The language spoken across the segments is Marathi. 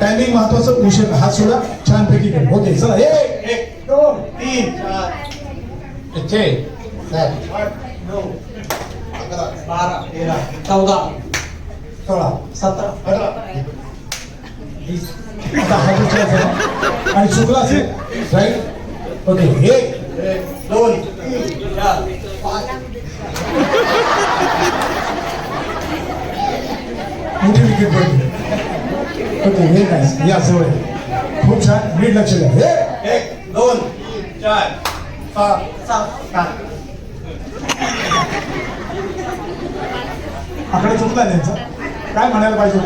टायमिंग महत्वाचं उशीर. हात सोडा. छानपैकी ओके चला. एक एक दोन तीन चार. नऊ अकरा बारा तेरा चौदा सोळा सतरा अठरा. वीस हात आणि चुकला असेल. राईट ओके एक दोन तीन चार पाच. मोठी विकेट पडली ओके हे काय या जवळ. खूप छान. नीट लक्ष द्या. हे. एक दोन चार. पाच सात आठ आकडे चुकला त्यांचा. काय म्हणायला पाहिजे?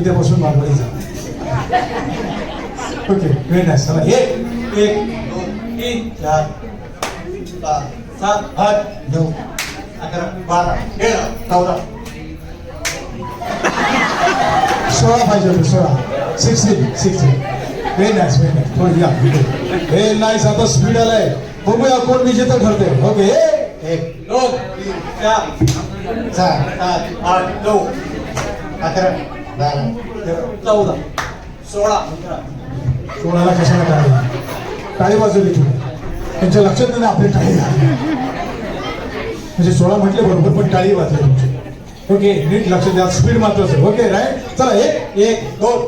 इथे बसून मागवायचं ओके व्हेरी नाईस चला. एक एक दोन तीन चार. पाच सात आठ नऊ. अकरा बारा तेरा चौदा. सोळा पाहिजे होते सोळा. Sixteen sixteen very nice very nice थोडी या व्हेरी नाईस आता स्पीड आलाय. बघूया कोण विजेता ठरते ओके एक दोन तीन चार चार सात आठ नऊ अकरा बारा तेरा चौदा सोळा सोळाला कशाला टाळी टाळी वाजवली तुम्ही. त्यांच्या लक्षात नाही आपली टाळी. म्हणजे सोळा म्हटले बरोबर पण टाळी वाजली तुमची. ओके नीट लक्ष द्या स्पीड महत्वाचं ओके राईट चला एक एक दोन